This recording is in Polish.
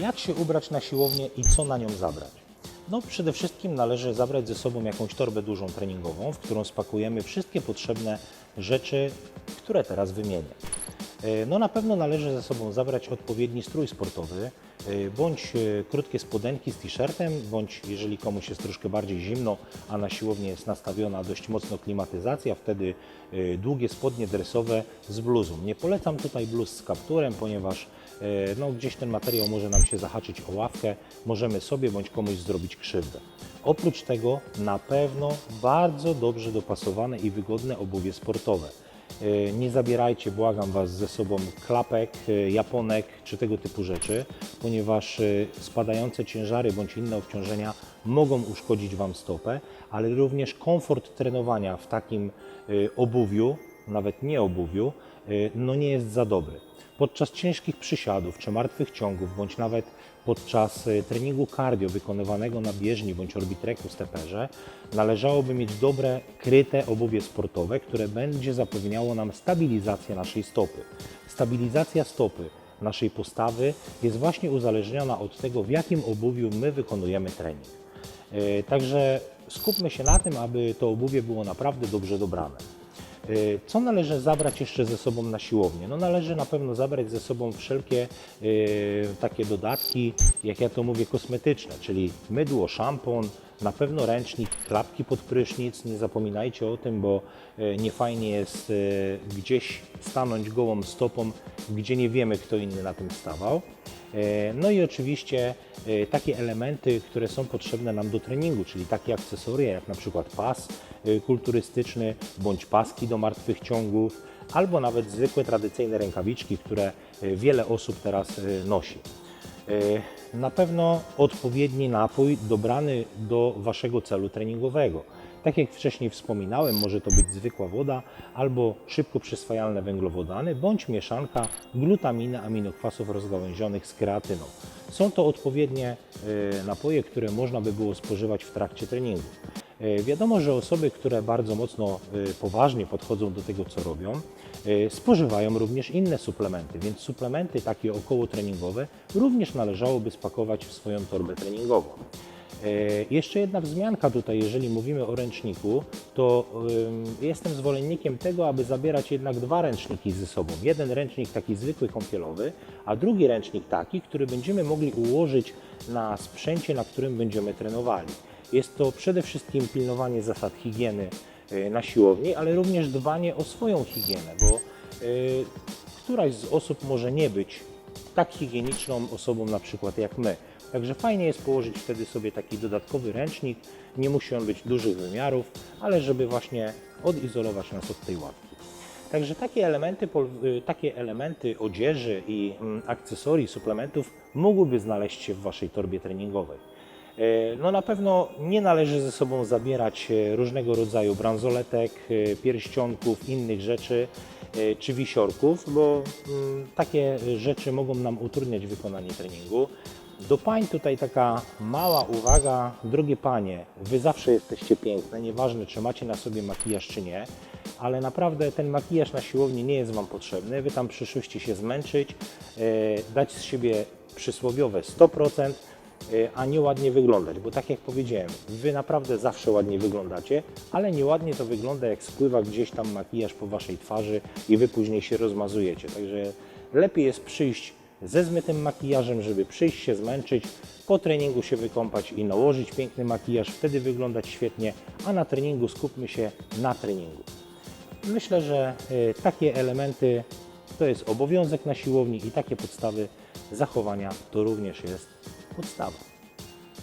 Jak się ubrać na siłownię i co na nią zabrać? No przede wszystkim należy zabrać ze sobą jakąś torbę dużą treningową, w którą spakujemy wszystkie potrzebne rzeczy, które teraz wymienię. E, No na pewno należy ze sobą zabrać odpowiedni strój sportowy, e, bądź e, krótkie spodenki z t-shirtem, bądź jeżeli komuś jest troszkę bardziej zimno, a na siłowni jest nastawiona dość mocno klimatyzacja, wtedy długie spodnie dresowe z bluzą. Nie polecam tutaj bluz z kapturem, ponieważ no, gdzieś ten materiał może nam się zahaczyć o ławkę, możemy sobie bądź komuś zrobić krzywdę. Oprócz tego na pewno bardzo dobrze dopasowane i wygodne obuwie sportowe. E, Nie zabierajcie, błagam Was, ze sobą klapek, e, japonek czy tego typu rzeczy, ponieważ e, spadające ciężary bądź inne obciążenia mogą uszkodzić Wam stopę, ale również komfort trenowania w takim e, obuwiu, nawet nie obuwiu, e, no nie jest za dobry. Podczas ciężkich przysiadów czy martwych ciągów, bądź nawet podczas e, treningu cardio wykonywanego na bieżni bądź orbitreku steperze, należałoby mieć dobre, kryte obuwie sportowe, które będzie zapewniało nam stabilizację naszej stopy. Stabilizacja stopy naszej postawy jest właśnie uzależniona od tego, w jakim obuwiu my wykonujemy trening. E, Także skupmy się na tym, aby to obuwie było naprawdę dobrze dobrane. E, Co należy zabrać jeszcze ze sobą na siłownię? No należy na pewno zabrać ze sobą wszelkie e, takie dodatki, jak ja to mówię, kosmetyczne, czyli mydło, szampon, na pewno ręcznik, klapki pod prysznic. Nie zapominajcie o tym, bo e, niefajnie jest e, gdzieś stanąć gołą stopą, gdzie nie wiemy, kto inny na tym stawał. E, No i oczywiście takie elementy, które są potrzebne nam do treningu, czyli takie akcesoria jak na przykład pas kulturystyczny bądź paski do martwych ciągów, albo nawet zwykłe tradycyjne rękawiczki, które wiele osób teraz nosi. E, Na pewno odpowiedni napój dobrany do Waszego celu treningowego. Tak jak wcześniej wspominałem, może to być zwykła woda albo szybko przyswajalne węglowodany, bądź mieszanka glutaminy, aminokwasów rozgałęzionych z kreatyną. Są to odpowiednie e, napoje, które można by było spożywać w trakcie treningu. E, Wiadomo, że osoby, które bardzo mocno e, poważnie podchodzą do tego, co robią, e, spożywają również inne suplementy, więc suplementy takie okołotreningowe również należałoby spakować w swoją torbę treningową. Jeszcze jedna wzmianka tutaj, jeżeli mówimy o ręczniku, to jestem zwolennikiem tego, aby zabierać jednak dwa ręczniki ze sobą. Jeden ręcznik taki zwykły kąpielowy, a drugi ręcznik taki, który będziemy mogli ułożyć na sprzęcie, na którym będziemy trenowali. Jest to przede wszystkim pilnowanie zasad higieny e, na siłowni, ale również dbanie o swoją higienę, bo e, któraś z osób może nie być tak higieniczną osobą na przykład jak my. Także fajnie jest położyć wtedy sobie taki dodatkowy ręcznik. Nie musi on być dużych wymiarów, ale żeby właśnie odizolować nas od tej łapki. Także takie elementy, y, takie elementy odzieży i mm, akcesorii, suplementów mogłyby znaleźć się w Waszej torbie treningowej. E, No na pewno nie należy ze sobą zabierać e, różnego rodzaju bransoletek, e, pierścionków, innych rzeczy czy wisiorków, bo mm, takie rzeczy mogą nam utrudniać wykonanie treningu. Do pań tutaj taka mała uwaga. Drogie panie, wy zawsze jesteście piękne, nieważne czy macie na sobie makijaż czy nie, ale naprawdę ten makijaż na siłowni nie jest Wam potrzebny. Wy tam przyszłyście się zmęczyć, dać z siebie przysłowiowe 100%, e, a nie ładnie wyglądać, bo tak jak powiedziałem, Wy naprawdę zawsze ładnie wyglądacie, ale nieładnie to wygląda jak spływa gdzieś tam makijaż po Waszej twarzy i Wy później się rozmazujecie. Także lepiej jest przyjść ze zmytym makijażem, żeby przyjść się zmęczyć, po treningu się wykąpać i nałożyć piękny makijaż, wtedy wyglądać świetnie, a na treningu skupmy się na treningu. Myślę, że y, takie elementy to jest obowiązek na siłowni i takie podstawy zachowania to również jest estava